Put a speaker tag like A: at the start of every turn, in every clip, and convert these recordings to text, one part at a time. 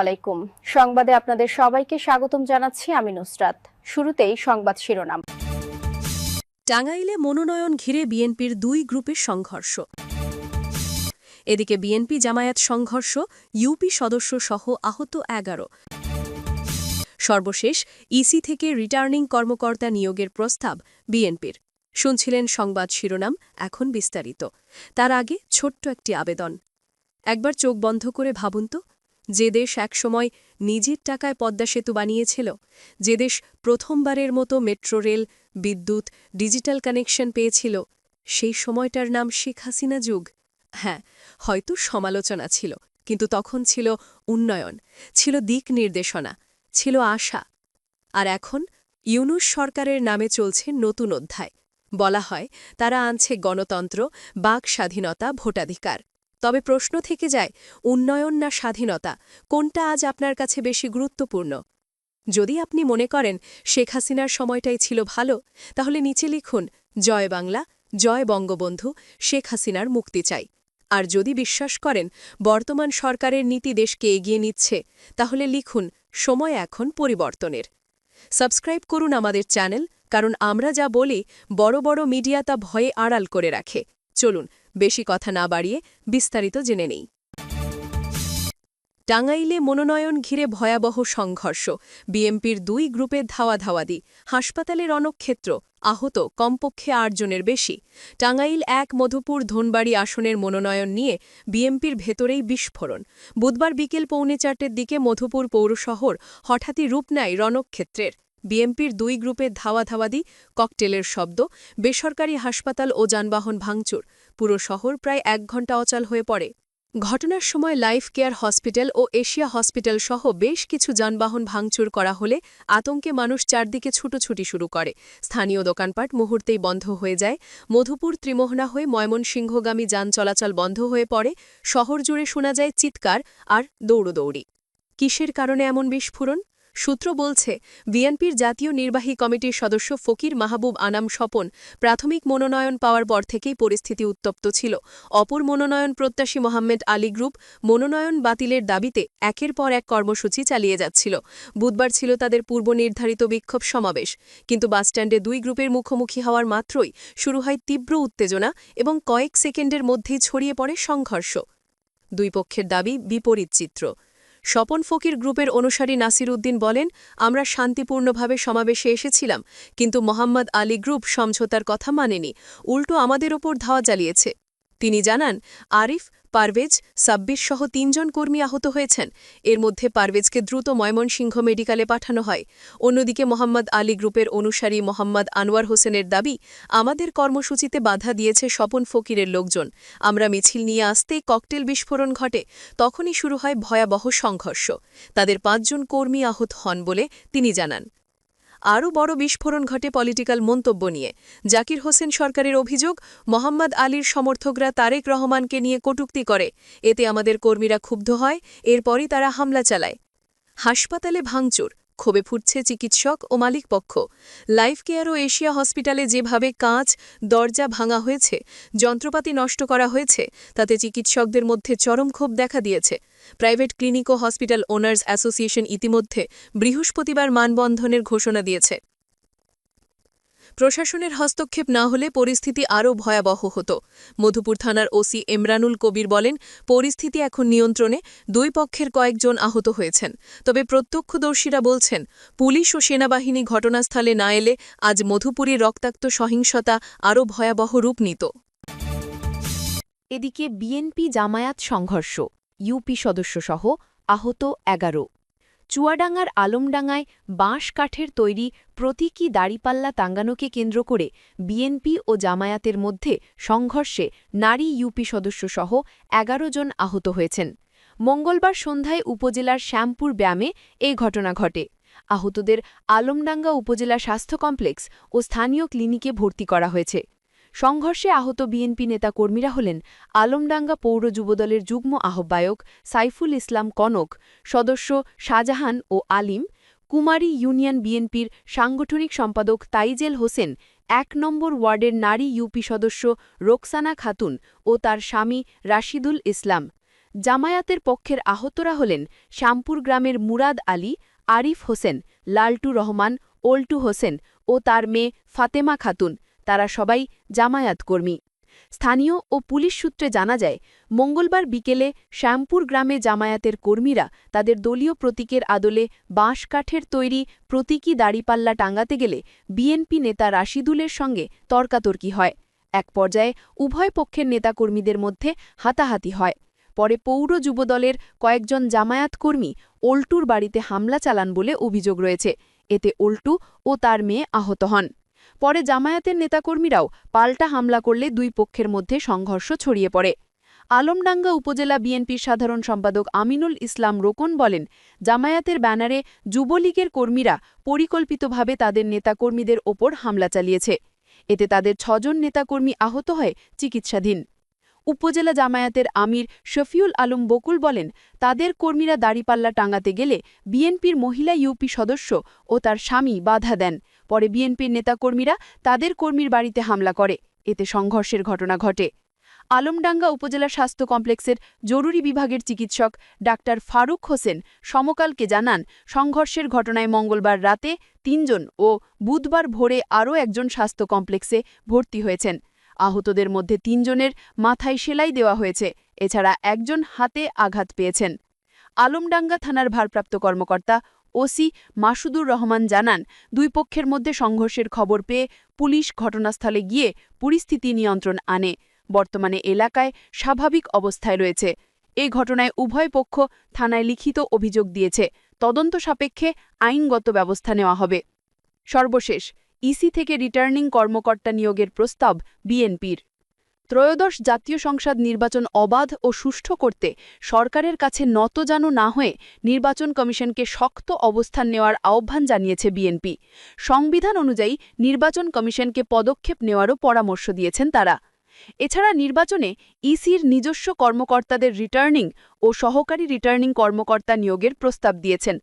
A: আলাইকুম। সংবাদে আপনাদের সবাইকে স্বাগতম জানাচ্ছি আমি নুসরাত। শুরুতেই সংবাদ শিরোনাম।
B: টাঙ্গাইলে মনোনয়ন ঘিরে বিএনপির দুই গ্রুপের সংঘর্ষ। এদিকে বিএনপি জামায়াত সংঘর্ষ, ইউপি সদস্য সহ আহত এগারো। সর্বশেষ, ইসি থেকে রিটার্নিং কর্মকর্তা নিয়োগের প্রস্তাব বিএনপির। শুনছিলেন সংবাদ শিরোনাম, এখন বিস্তারিত। তার আগে ছোট্ট একটি আবেদন। একবার চোখ বন্ধ করে ভাবুন তো যে দেশ একসময় নিজের টাকায় পদ্মা সেতু বানিয়েছিল, যে দেশ প্রথমবারের মতো মেট্রো রেল, বিদ্যুৎ, ডিজিটাল কানেকশন পেয়েছিল, সেই সময়টার নাম শেখ হাসিনা যুগ। হ্যাঁ হয়তো সমালোচনা ছিল, কিন্তু তখন ছিল উন্নয়ন, ছিল দিক নির্দেশনা, ছিল আশা। আর এখন ইউনুস সরকারের নামে চলছে নতুন অধ্যায়। বলা হয়, তারা আনছে গণতন্ত্র, বাক স্বাধীনতা, ভোটাধিকার। তবে প্রশ্ন থেকে যায়, উন্নয়ন না স্বাধীনতা, কোনটা আজ আপনার কাছে বেশি গুরুত্বপূর্ণ? যদি আপনি মনে করেন শেখ হাসিনার সময়টাই ছিল ভালো, তাহলে নিচে লিখুন, জয় বাংলা, জয় বঙ্গবন্ধু, শেখ হাসিনার মুক্তি চাই। আর যদি বিশ্বাস করেন বর্তমান সরকারের নীতি দেশকে এগিয়ে নিচ্ছে, তাহলে লিখুন, সময় এখন পরিবর্তনের। সাবস্ক্রাইব করুন আমাদের চ্যানেল, কারণ আমরা যা বলি, বড় বড় মিডিয়া তা ভয়ে আড়াল করে রাখে। চলুন বেশি কথা না বাড়িয়ে বিস্তারিত জেনে নেই। টাঙ্গাইলে মনোনয়ন ঘিরে ভয়াবহ সংঘর্ষ। বিএমপির দুই গ্রুপের ধাওয়া ধাওয়াদি হাসপাতালে রণক্ষেত্র। আহত কমপক্ষে আটজনের বেশি। টাঙ্গাইল এক, মধুপুর ধনবাড়ি আসনের মনোনয়ন নিয়ে বিএমপির ভেতরেই বিস্ফোরণ। বুধবার বিকেল পৌনে চারটের দিকে মধুপুর পৌরশহর হঠাৎই রূপ নেয় রণক্ষেত্রের। বিএমপির দুই গ্রুপের ধাওয়া ধাওয়াদি ককটেলের শব্দ, বেসরকারি হাসপাতাল ও যানবাহন ভাঙচুর। পুরো শহর প্রায় এক ঘণ্টা অচল হয়ে পড়ে। ঘটনার সময় লাইফ কেয়ার হসপিটাল ও এশিয়া হসপিটাল সহ বেশ কিছু যানবাহন ভাঙচুর করা হলে আতঙ্কে মানুষ চারদিকে ছুটোছুটি শুরু করে। স্থানীয় দোকানপাট মুহূর্তেই বন্ধ হয়ে যায়। মধুপুর ত্রিমোহনা হয়ে ময়মনসিংহগামী যান চলাচল বন্ধ হয়ে পড়ে। শহর জুড়ে শোনা যায় চিৎকার আর দৌড়দৌড়ি। কিসের কারণে এমন বিস্ফোরণ? সূত্র বলছে, বিএনপির জাতীয় নির্বাহী কমিটির সদস্য ফকির মাহবুব আনাম স্বপন প্রাথমিক মনোনয়ন পাওয়ার পর থেকেই পরিস্থিতি উত্তপ্ত ছিল। অপর মনোনয়ন প্রত্যাশী মোহাম্মদ আলী গ্রুপ মনোনয়ন বাতিলের দাবিতে একের পর এক কর্মসূচি চালিয়ে যাচ্ছিল। বুধবার ছিল তাদের পূর্ব নির্ধারিত বিক্ষোভ সমাবেশ, কিন্তু বাসস্ট্যান্ডে দুই গ্রুপের মুখোমুখি হওয়ার মাত্রই শুরু হয় তীব্র উত্তেজনা এবং কয়েক সেকেন্ডের মধ্যেই ছড়িয়ে পড়ে সংঘর্ষ। দুই পক্ষের দাবি বিপরীত চিত্র। স্বপন ফকির গ্রুপের অনুসারী নাসির উদ্দিন বলেন, আমরা শান্তিপূর্ণভাবে সমাবেশে এসেছিলাম, কিন্তু মোহাম্মদ আলী গ্রুপ সমঝোতার কথা মানেনি। উল্টো আমাদের ওপর ধাওয়া চালিয়েছে তিনি জানান, আরিফ, পারভেজ, সাব্বির সহ তিনজন কর্মী আহত হয়েছেন। এর মধ্যে পারভেজকে দ্রুত ময়মনসিংহ মেডিকেলে পাঠানো হয়। অন্যদিকে মোহাম্মদ আলী গ্রুপের অনুসারী মোহাম্মদ আনোয়ার হোসেনের দাবি, আমাদের কর্মসূচিতে বাধা দিয়েছে স্বপন ফকিরের লোকজন। আমরা মিছিল নিয়ে আসতেই ককটেল বিস্ফোরণ ঘটে, তখনই শুরু হয় ভয়াবহ সংঘর্ষ। তাদের পাঁচজন কর্মী আহত হন বলে তিনি জানান। আরও বড় বিস্ফোরণ ঘটে পলিটিক্যাল মন্তব্য নিয়ে। জাকির হোসেন সরকারের অভিযোগ, মোহাম্মদ আলীর সমর্থকরা তারেক রহমানকে নিয়ে কটুক্তি করে। এতে আমাদের কর্মীরা ক্ষুব্ধ হয়, এরপরই তারা হামলা চালায়। হাসপাতালে ভাঙচুর, ক্ষোভে ফুটছে চিকিৎসক ও মালিকপক্ষ। লাইফ কেয়ার ও এশিয়া হসপিটালে যেভাবে কাঁচ, দরজা ভাঙা হয়েছে, যন্ত্রপাতি নষ্ট করা হয়েছে, তাতে চিকিৎসকদের মধ্যে চরম ক্ষোভ দেখা দিয়েছে। প্রাইভেট ক্লিনিক ও হসপিটাল ওনার্স অ্যাসোসিয়েশন ইতিমধ্যে বৃহস্পতিবার মানবন্ধনের ঘোষণা দিয়েছে। প্রশাসনের হস্তক্ষেপ না হলে পরিস্থিতি আরও ভয়াবহ হতো। মধুপুর থানার ওসি এমরানুল কবির বলেন, পরিস্থিতি এখন নিয়ন্ত্রণে, দুই পক্ষের কয়েকজন আহত হয়েছেন। তবে প্রত্যক্ষদর্শীরা বলছেন, পুলিশ ও সেনাবাহিনী ঘটনাস্থলে না এলে আজ মধুপুরীর রক্তাক্ত সহিংসতা আরও ভয়াবহ রূপ নিত।
C: এদিকে বিএনপি জামায়াত সংঘর্ষ। ইউপি সদস্যসহ আহত এগারো। চুয়াডাঙ্গার আলমডাঙ্গায় বাঁশ কাঠের তৈরি প্রতীকী দাড়িপাল্লা টাঙ্গানোকে কেন্দ্র করে বিএনপি ও জামায়াতের মধ্যে সংঘর্ষে নারী ইউপি সদস্যসহ এগারো জন আহত হয়েছেন। মঙ্গলবার সন্ধ্যায় উপজেলার শ্যামপুর ব্যামে এই ঘটনা ঘটে। আহতদের আলমডাঙ্গা উপজেলা স্বাস্থ্য কমপ্লেক্স ও স্থানীয় ক্লিনিকে ভর্তি করা হয়েছে। সংঘর্ষে আহত বিএনপি নেতা কর্মীরা হলেন আলমডাঙ্গা পৌর যুবদলের যুগ্ম আহ্বায়ক সাইফুল ইসলাম কনক, সদস্য শাহজাহান ও আলিম, কুমারী ইউনিয়ন বিএনপির সাংগঠনিক সম্পাদক তাইজেল হোসেন, এক নম্বর ওয়ার্ডের নারী ইউপি সদস্য রোকসানা খাতুন ও তার স্বামী রাশিদুল ইসলাম। জামায়াতের পক্ষের আহতরা হলেন শ্যামপুর গ্রামের মুরাদ আলী, আরিফ হোসেন, লালটু রহমান, ওল্টু হোসেন ও তার মেয়ে ফাতেমা খাতুন। তারা সবাই জামায়াত কর্মী স্থানীয় ও পুলিশ সূত্রে জানা যায়, মঙ্গলবার বিকেলে শ্যামপুর গ্রামে জামায়াতের কর্মীরা তাদের দলীয় প্রতীকের আদলে বাঁশ কাঠের তৈরি প্রতীকী দাড়িপাল্লা টাঙ্গাতে গেলে বিএনপি নেতা রাশিদুলের সঙ্গে তর্কাতর্কি হয়। এক পর্যায়ে উভয় পক্ষের নেতাকর্মীদের মধ্যে হাতাহাতি হয়। পরে পৌর যুবদলের কয়েকজন জামায়াত কর্মী ওল্টুর বাড়িতে হামলা চালান বলে অভিযোগ রয়েছে। এতে ওল্টু ও তার মেয়ে আহত হন। পরে জামায়াতের নেতাকর্মীরাও পাল্টা হামলা করলে দুই পক্ষের মধ্যে সংঘর্ষ ছড়িয়ে পড়ে। আলমডাঙ্গা উপজেলা বিএনপির সাধারণ সম্পাদক আমিনুল ইসলাম রোকন বলেন, জামায়াতের ব্যানারে যুবলীগের কর্মীরা পরিকল্পিতভাবে তাদের নেতাকর্মীদের ওপর হামলা চালিয়েছে। এতে তাদের ছজন নেতাকর্মী আহত হয়ে চিকিৎসাধীন। উপজেলা জামায়াতের আমির শফিউল আলম বকুল বলেন, তাদের কর্মীরা দাড়িপাল্লা টাঙাতে গেলে বিএনপির মহিলা ইউপি সদস্য ও তার স্বামী বাধা দেন। পরে বিএনপির নেতাকর্মীরা তাদের কর্মীর বাড়িতে হামলা করে। এতে সংঘর্ষের ঘটনা ঘটে। আলমডাঙ্গা উপজেলা স্বাস্থ্য কমপ্লেক্সের জরুরি বিভাগের চিকিৎসক ডাক্তার ফারুক হোসেন সমকালকে জানান, সংঘর্ষের ঘটনায় মঙ্গলবার রাতে তিনজন ও বুধবার ভোরে আরও একজন স্বাস্থ্য কমপ্লেক্সে ভর্তি হয়েছেন। আহতদের মধ্যে তিনজনের মাথায় সেলাই দেওয়া হয়েছে, এছাড়া একজন হাতে আঘাত পেয়েছেন। আলমডাঙ্গা থানার ভারপ্রাপ্ত কর্মকর্তা ওসি মাসুদুর রহমান জানান, দুই পক্ষের মধ্যে সংঘর্ষের খবর পেয়ে পুলিশ ঘটনাস্থলে গিয়ে পরিস্থিতি নিয়ন্ত্রণ আনে। বর্তমানে এলাকায় স্বাভাবিক অবস্থায় রয়েছে। এই ঘটনায় উভয় পক্ষ থানায় লিখিত অভিযোগ দিয়েছে। তদন্ত সাপেক্ষে আইনগত ব্যবস্থা নেওয়া হবে। সর্বশেষ, ইসি থেকে রিটার্নিং কর্মকর্তা নিয়োগের প্রস্তাব বিএনপির। ত্রয়োদশ জাতীয় সংসদ নির্বাচন অবাধ ও সুষ্ঠু করতে সরকারের কাছে নতজানু না হয়ে নির্বাচন কমিশনকে শক্ত অবস্থান নেওয়ার আহ্বান জানিয়েছে বিএনপি। সংবিধান অনুযায়ী নির্বাচন কমিশনকে পদক্ষেপ নেওয়ারও পরামর্শ দিয়েছেন তারা। এছাড়া নির্বাচনে ইসির নিজস্ব কর্মকর্তাদের রিটার্নিং ও সহকারী রিটার্নিং কর্মকর্তা নিয়োগের প্রস্তাব দিয়েছেন।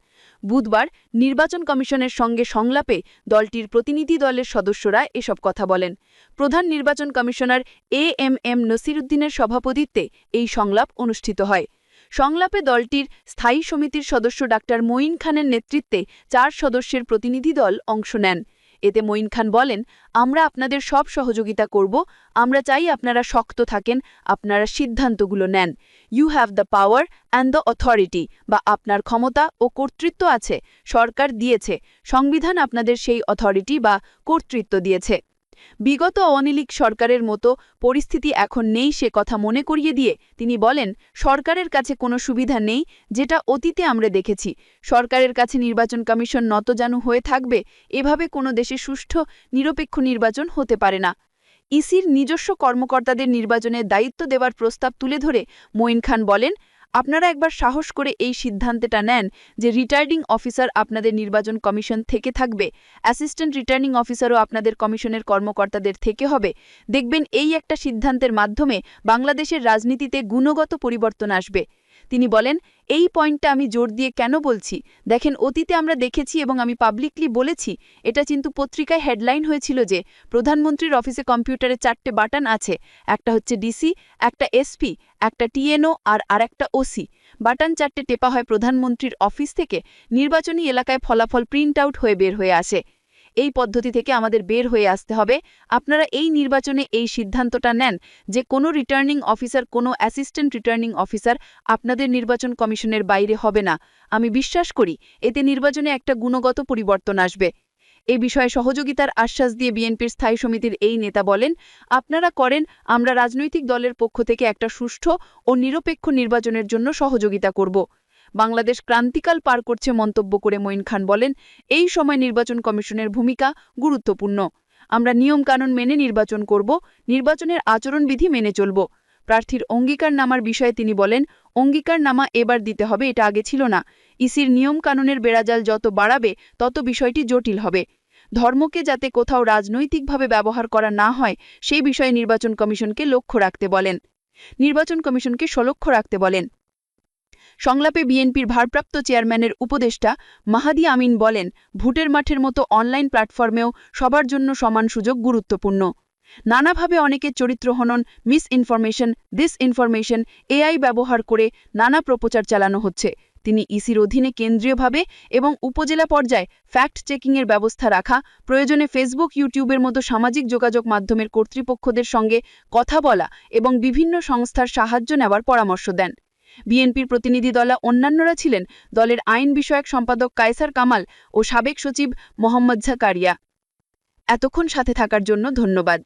C: বুধবার নির্বাচন কমিশনের সঙ্গে সংলাপে দলটির প্রতিনিধি দলের সদস্যরা এসব কথা বলেন। প্রধান নির্বাচন কমিশনার এ এম এম নসিরুদ্দিনের সভাপতিত্বে এই সংলাপ অনুষ্ঠিত হয়। সংলাপে দলটির স্থায়ী সমিতির সদস্য ডাক্তার মঈন খানের নেতৃত্বে চার সদস্যের প্রতিনিধি দল অংশ নেন। এতে মঈন খান বলেন, আমরা আপনাদের সব সহযোগিতা করব, আমরা চাই আপনারা শক্ত থাকেন, আপনারা সিদ্ধান্তগুলো নেন। You have the power and the authority বা আপনার ক্ষমতা ও কর্তৃত্ব আছে, সরকার দিয়েছে, সংবিধান আপনাদের সেই অথরিটি বা কর্তৃত্ব দিয়েছে। বিগত অনিলিক সরকারের মতো পরিস্থিতি এখন নেই সে কথা মনে করিয়ে দিয়ে তিনি বলেন, সরকারের কাছে কোনো সুবিধা নেই যেটা অতীতে আমরা দেখেছি। সরকারের কাছে নির্বাচন কমিশন নতজানু হয়ে থাকবে, এভাবে কোনো দেশে সুষ্ঠু, নিরপেক্ষ নির্বাচন হতে পারে না। ইসির নিজস্ব কর্মকর্তাদের নির্বাচনের দায়িত্ব দেওয়ার প্রস্তাব তুলে ধরে মঈন খান বলেন আপনারা একবার সাহস করে এই সিদ্ধান্তটা নেন যে রিটার্নিং অফিসার আপনাদের নির্বাচন কমিশন থেকে থাকবে। অ্যাসিস্ট্যান্ট রিটার্নিং অফিসারও আপনাদের কমিশনের কর্মকর্তাদের থেকে হবে। দেখবেন এই একটা সিদ্ধান্তের মাধ্যমে বাংলাদেশের রাজনীতিতে গুণগত পরিবর্তন আসবে। তিনি বলেন, এই পয়েন্টটা আমি জোর দিয়ে কেন বলছি? দেখেন, অতীতে আমরা দেখেছি এবং আমি পাবলিকলি বলেছি, এটা কিন্তু পত্রিকায় হেডলাইন হয়েছিল যে প্রধানমন্ত্রীর অফিসে কম্পিউটারে চারটে বাটন আছে, একটা হচ্ছে ডিসি একটা এসপি একটা টিএনও আর আরেকটা ওসি বাটন চারটে টেপা হয় প্রধানমন্ত্রীর অফিস থেকে, নির্বাচনী এলাকায় ফলাফল প্রিন্ট আউট হয়ে বের হয়ে আসে। এই পদ্ধতি থেকে আমাদের বের হয়ে আসতে হবে। আপনারা এই নির্বাচনে এই সিদ্ধান্তটা নেন যে কোনো রিটার্নিং অফিসার কোনো অ্যাসিস্ট্যান্ট রিটার্নিং অফিসার আপনাদের নির্বাচন কমিশনের বাইরে হবে না। আমি বিশ্বাস করি এতে নির্বাচনে একটা গুণগত পরিবর্তন আসবে। এ বিষয়ে সহযোগিতার আশ্বাস দিয়ে বিএনপির স্থায়ী সমিতির এই নেতা বলেন, আপনারা করেন, আমরা রাজনৈতিক দলের পক্ষ থেকে একটা সুষ্ঠু ও নিরপেক্ষ নির্বাচনের জন্য সহযোগিতা করব। বাংলাদেশ ক্রান্তিকাল পার করছে মন্তব্য করে মঈন খান বলেন, এই সময় নির্বাচন কমিশনের ভূমিকা গুরুত্বপূর্ণ। আমরা নিয়মকানুন মেনে নির্বাচন করব, নির্বাচনের আচরণবিধি মেনে চলব। প্রার্থীর অঙ্গীকার নামার বিষয়ে তিনি বলেন অঙ্গীকার নামা এবার দিতে হবে, এটা আগে ছিল না। ইসির নিয়মকানুনের বেড়াজাল যত বাড়াবে, তত বিষয়টি জটিল হবে। ধর্মকে যাতে কোথাও রাজনৈতিকভাবে ব্যবহার করা না হয় সেই বিষয়ে নির্বাচন কমিশনকে লক্ষ্য রাখতে বলেন। নির্বাচন কমিশনকে সলক্ষ্য রাখতে বলেন। সংলাপে বিএনপির ভারপ্রাপ্ত চেয়ারম্যানের উপদেষ্টা মাহাদি আমিন বলেন, ভোটের মাঠের মতো অনলাইন প্ল্যাটফর্মেও সবার জন্য সমান সুযোগ গুরুত্বপূর্ণ। নানাভাবে অনেকের চরিত্র হনন misinformation disinformation AI ব্যবহার করে নানা প্রপচার চালানো হচ্ছে। তিনি ইসির অধীনে কেন্দ্রীয়ভাবে এবং উপজেলা পর্যায়ে ফ্যাক্ট চেকিংয়ের ব্যবস্থা রাখা, প্রয়োজনে ফেসবুক, ইউটিউবের মতো সামাজিক যোগাযোগ মাধ্যমের কর্তৃপক্ষদের সঙ্গে কথা বলা এবং বিভিন্ন সংস্থার সাহায্য নেওয়ার পরামর্শ দেন। বিএনপির প্রতিনিধি দলা অন্যান্যরা ছিলেন দলের আইন বিষয়ক সম্পাদক কায়সার কামাল ও সাবেক সচিব মোহাম্মদ ঝাকারিয়া এতক্ষণ সাথে থাকার জন্য ধন্যবাদ।